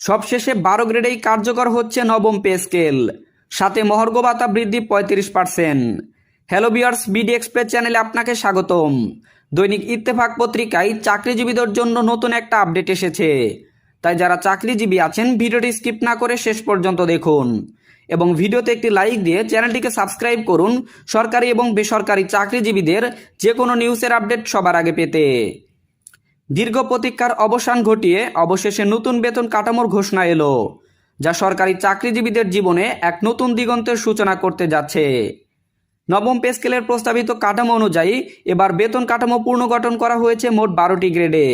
সবশেষে বারো গ্রেডেই কার্যকর হচ্ছে নবম পে স্কেল। সাথে মহর্ঘ ভাতা বৃদ্ধি পঁয়ত্রিশ percent. Hello viewers BD Express চ্যানেলে আপনাকে স্বাগতম। দৈনিক ইত্তেফাক পত্রিকায় চাকরিজীবীদের জন্য নতুন একটা আপডেট এসেছে। তাই যারা চাকরিজীবী আছেন, ভিডিওটি স্কিপ না করে শেষ পর্যন্ত দেখুন। এবং ভিডিওতে একটি লাইক দিয়ে চ্যানেলটিকে সাবস্ক্রাইব করুন সরকারি এবং বেসরকারি চাকরিজীবীদের যে কোনো নিউজের আপডেট সবার আগে পেতে। দীর্ঘ প্রতীক্ষার অবসান ঘটিয়ে অবশেষে নতুন বেতন কাঠামোর ঘোষণা এলো, যা সরকারি চাকরিজীবীদের জীবনে এক নতুন দিগন্তের সূচনা করতে যাচ্ছে। নবম পে স্কেলের প্রস্তাবিত কাঠামো অনুযায়ী এবার বেতন কাঠামো পুনর্গঠন করা হয়েছে মোট বারোটি গ্রেডে।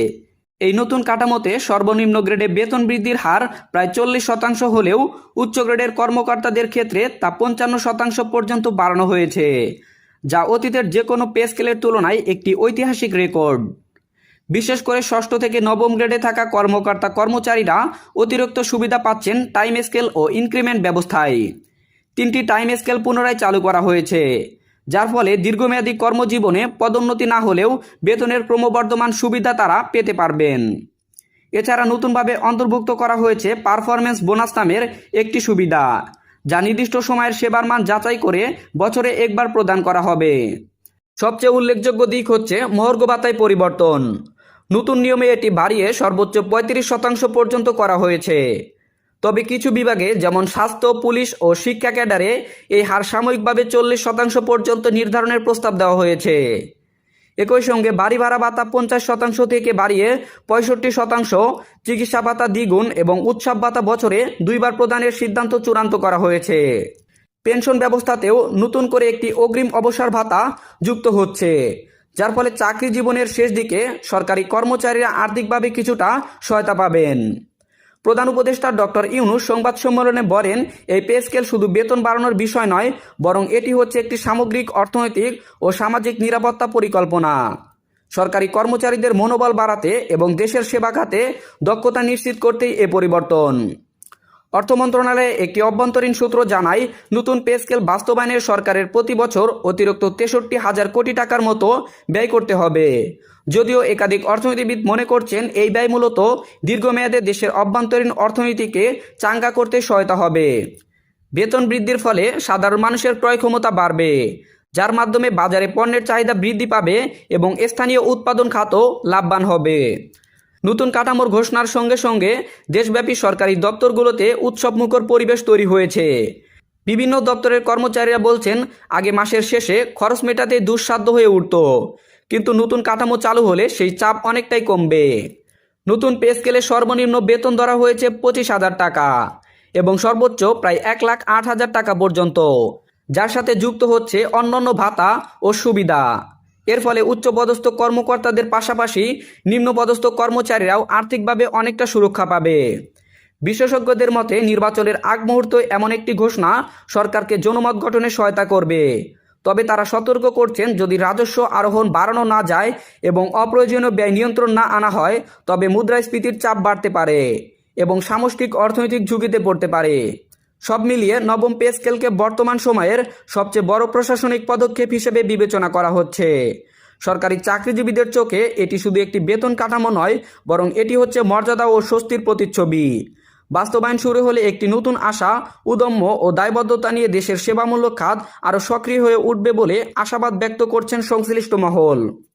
এই নতুন কাঠামোতে সর্বনিম্ন গ্রেডে বেতন বৃদ্ধির হার প্রায় চল্লিশ শতাংশ হলেও উচ্চ গ্রেডের কর্মকর্তাদের ক্ষেত্রে তা পঞ্চান্ন শতাংশ পর্যন্ত বাড়ানো হয়েছে, যা অতীতের যে কোনো পে স্কেলের তুলনায় একটি ঐতিহাসিক রেকর্ড। বিশেষ করে ষষ্ঠ থেকে নবম গ্রেডে থাকা কর্মকর্তা কর্মচারীরা অতিরিক্ত সুবিধা পাচ্ছেন টাইম স্কেল ও ইনক্রিমেন্ট ব্যবস্থায়। তিনটি টাইম স্কেল পুনরায় চালু করা হয়েছে, যার ফলে দীর্ঘমেয়াদী কর্মজীবনে পদোন্নতি না হলেও বেতনের ক্রমবর্ধমান সুবিধা তারা পেতে পারবেন। এছাড়া নতুনভাবে অন্তর্ভুক্ত করা হয়েছে পারফরমেন্স বোনাস নামের একটি সুবিধা, যা নির্দিষ্ট সময়ের সেবার মান যাচাই করে বছরে একবার প্রদান করা হবে। সবচেয়ে উল্লেখযোগ্য দিক হচ্ছে ভাতায় পরিবর্তন। নতুন নিয়মে এটি বাড়িয়ে সর্বোচ্চ পঁয়ত্রিশ শতাংশ পর্যন্ত করা হয়েছে। তবে কিছু বিভাগে, যেমন স্বাস্থ্য, পুলিশ ও শিক্ষা ক্যাডারে, এই হার সাময়িকভাবে চল্লিশ শতাংশ পর্যন্ত নির্ধারণের প্রস্তাব দেওয়া হয়েছে। একই সঙ্গে বাড়ি ভাড়া ভাতা পঞ্চাশ শতাংশ থেকে বাড়িয়ে পঁয়ষট্টি শতাংশ, চিকিৎসা ভাতা দ্বিগুণ এবং উৎসব ভাতা বছরে দুইবার প্রদানের সিদ্ধান্ত চূড়ান্ত করা হয়েছে। পেনশন ব্যবস্থাতেও নতুন করে একটি অগ্রিম অবসর ভাতা যুক্ত হচ্ছে। যার ফলে চাকরি জীবনের শেষ দিকে সরকারি কর্মচারীরা আর্থিকভাবে কিছুটা সহায়তা পাবেন। প্রধান উপদেষ্টা ডক্টর ইউনুস সংবাদ সম্মেলনে বলেন, এই পে স্কেল শুধু বেতন বাড়ানোর বিষয় নয়, বরং এটি হচ্ছে একটি সামগ্রিক অর্থনৈতিক ও সামাজিক নিরাপত্তা পরিকল্পনা। সরকারি কর্মচারীদের মনোবল বাড়াতে এবং দেশের সেবা খাতে দক্ষতা নিশ্চিত করতেই এ পরিবর্তন। অর্থ মন্ত্রণালয়ে একটি অভ্যন্তরীণ সূত্র জানায়, নতুন পে স্কেল বাস্তবায়নের সরকারের প্রতি বছর অতিরিক্ত তেষট্টি হাজার কোটি টাকার মতো ব্যয় করতে হবে। যদিও একাধিক অর্থনীতিবিদ মনে করছেন, এই ব্যয় মূলত দীর্ঘমেয়াদে দেশের অভ্যন্তরীণ অর্থনীতিকে চাঙ্গা করতে সহায়তা হবে। বেতন বৃদ্ধির ফলে সাধারণ মানুষের ক্রয় ক্ষমতা বাড়বে, যার মাধ্যমে বাজারে পণ্যের চাহিদা বৃদ্ধি পাবে এবং স্থানীয় উৎপাদন খাতও লাভবান হবে। নতুন কাঠামোর ঘোষণার সঙ্গে সঙ্গে দেশব্যাপী সরকারি দপ্তরগুলোতে উৎসবমুখর পরিবেশ তৈরি হয়েছে। বিভিন্ন দপ্তরের কর্মচারীরা বলছেন, আগে মাসের শেষে খরচ মেটাতে দুঃসাধ্য হয়ে উঠত। কিন্তু নতুন কাঠামো চালু হলে সেই চাপ অনেকটাই কমবে। নতুন পে স্কেলে সর্বনিম্ন বেতন ধরা হয়েছে পঁচিশ হাজার টাকা এবং সর্বোচ্চ প্রায় এক লাখ আট হাজার টাকা পর্যন্ত, যার সাথে যুক্ত হচ্ছে অন্যান্য ভাতা ও সুবিধা। এর ফলে উচ্চপদস্থ কর্মকর্তাদের পাশাপাশি নিম্নপদস্থ কর্মচারীরাও আর্থিকভাবে অনেকটা সুরক্ষা পাবে। বিশেষজ্ঞদের মতে, নির্বাচনের আগ মুহূর্ত এমন একটি ঘোষণা সরকারকে জনমত গঠনে সহায়তা করবে। তবে তারা সতর্ক করছেন, যদি রাজস্ব আরোহণ বাড়ানো না যায় এবং অপ্রয়োজনীয় ব্যয় নিয়ন্ত্রণ না আনা হয়, তবে মুদ্রাস্ফীতির চাপ বাড়তে পারে এবং সামষ্টিক অর্থনৈতিক ঝুঁকিতে পড়তে পারে। সব মিলিয়ে নবম পে স্কেলকে বর্তমান সময়ের সবচেয়ে বড় প্রশাসনিক পদক্ষেপ হিসেবে বিবেচনা করা হচ্ছে। সরকারি চাকরিজীবীদের চোখে এটি শুধু একটি বেতন কাঠামো নয়, বরং এটি হচ্ছে মর্যাদা ও স্বস্তির প্রতিচ্ছবি। বাস্তবায়ন শুরু হলে একটি নতুন আশা, উদম্য ও দায়বদ্ধতা নিয়ে দেশের সেবামূলক খাত আরও সক্রিয় হয়ে উঠবে বলে আশাবাদ ব্যক্ত করছেন সংশ্লিষ্ট মহল।